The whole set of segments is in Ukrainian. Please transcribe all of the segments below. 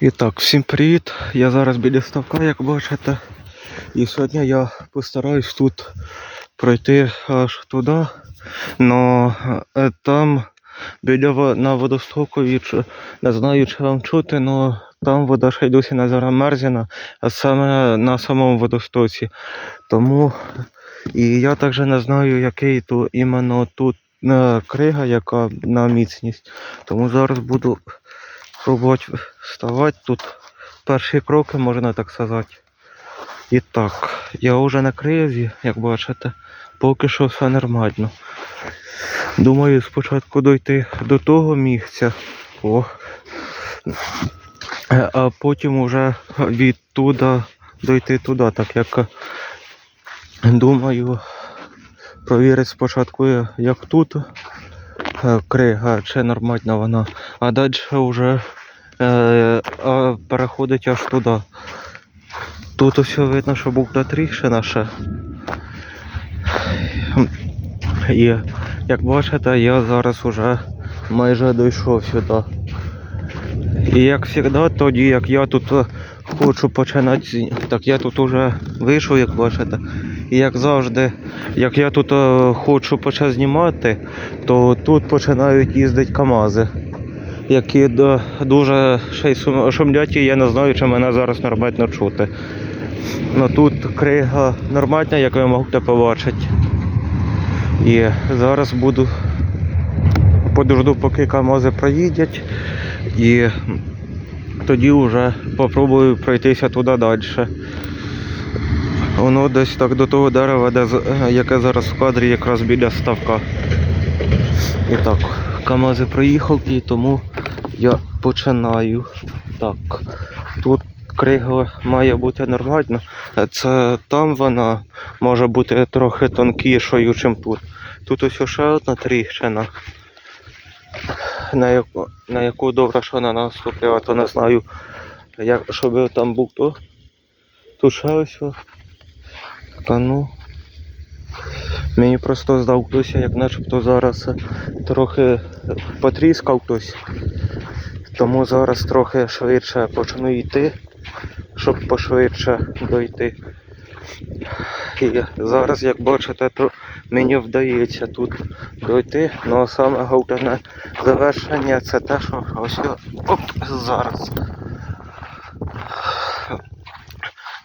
І так, всім привіт. Я зараз біля ставка, як бачите. І сьогодні я постараюсь тут пройти аж туди. Но е, там біля на водостокові, чи- не знаю, чи вам чути, але там вода ще й досі не замерзена, а саме на самому водостоці. Тому і я також не знаю, який то іменно тут е, крига, яка на міцність. Тому зараз буду пробувати вставати тут. Перші кроки, можна так сказати. І так, я вже на кризі, як бачите, поки що все нормально. Думаю, спочатку дойти до того місця. О. Е, А потім уже відтуда дойти туди, так як е, думаю, провірити спочатку, е, як тут крига, чи нормальна вона, а далі вже а переходить аж туди. Тут ось видно, що була тріщина ще. І як бачите, я зараз уже майже дійшов сюди. І як завжди, тоді як я тут е, хочу починати, так я тут уже вийшов, як бачите. І як завжди, як я тут е, хочу почати знімати, то тут починають їздити КАМАЗи, які дуже ще шумлять, і я не знаю, чи мене зараз нормально чути. Ну тут крига нормальна, як ви можете побачити. І зараз буду подожду, поки КАМАЗи проїдять. І тоді вже попробую пройтися туди далі. Воно десь так до того дерева, де, яке зараз в кадрі якраз біля ставка. І так, КАМАЗи проїхав і тому я починаю. Так, тут крига має бути нормальна. Це там вона може бути трохи тонкішою, ніж тут. Тут ось ще одна тріщина, на яку, на яку добре, що вона наступила, то не знаю, як, щоб там був то. Тут ще ось. о. Та ну. Мені просто здав хтось, як начебто зараз трохи потріскав хтось. Тому зараз трохи швидше почну йти, щоб пошвидше дойти. І зараз, як бачите, то мені вдається тут дойти. Ну а саме головне завершення це те, що ось оп, зараз.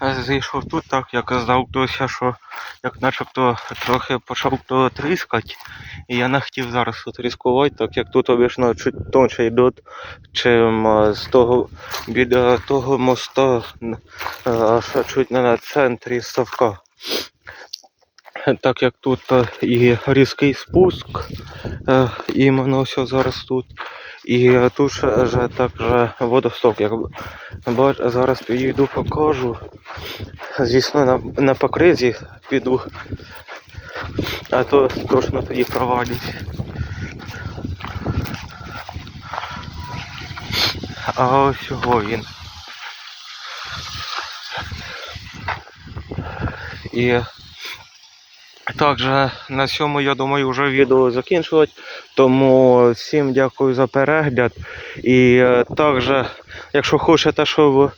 Зійшов тут, так як здався, що як начебто трохи почав то тріскати. І я не хотів зараз тут ризикувати, так як тут обічно чуть тонше йдуть, чим з того біля того моста аж чуть не на центрі ставка. Так як тут е, і різкий спуск, е, іменно все зараз тут. І тут вже також водосток. Як зараз підійду покажу. Звісно, на, на покризі піду. А то точно тоді провалять. А ось його він. І також на цьому, я думаю, вже відео закінчувати. Тому всім дякую за перегляд. І е, також, якщо хочете, щоб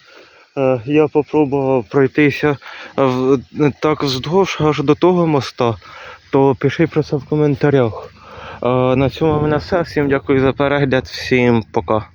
е, я попробував пройтися так вздовж аж до того моста, то пишіть про це в коментарях. Е, На цьому в мене все. Всім дякую за перегляд, всім пока.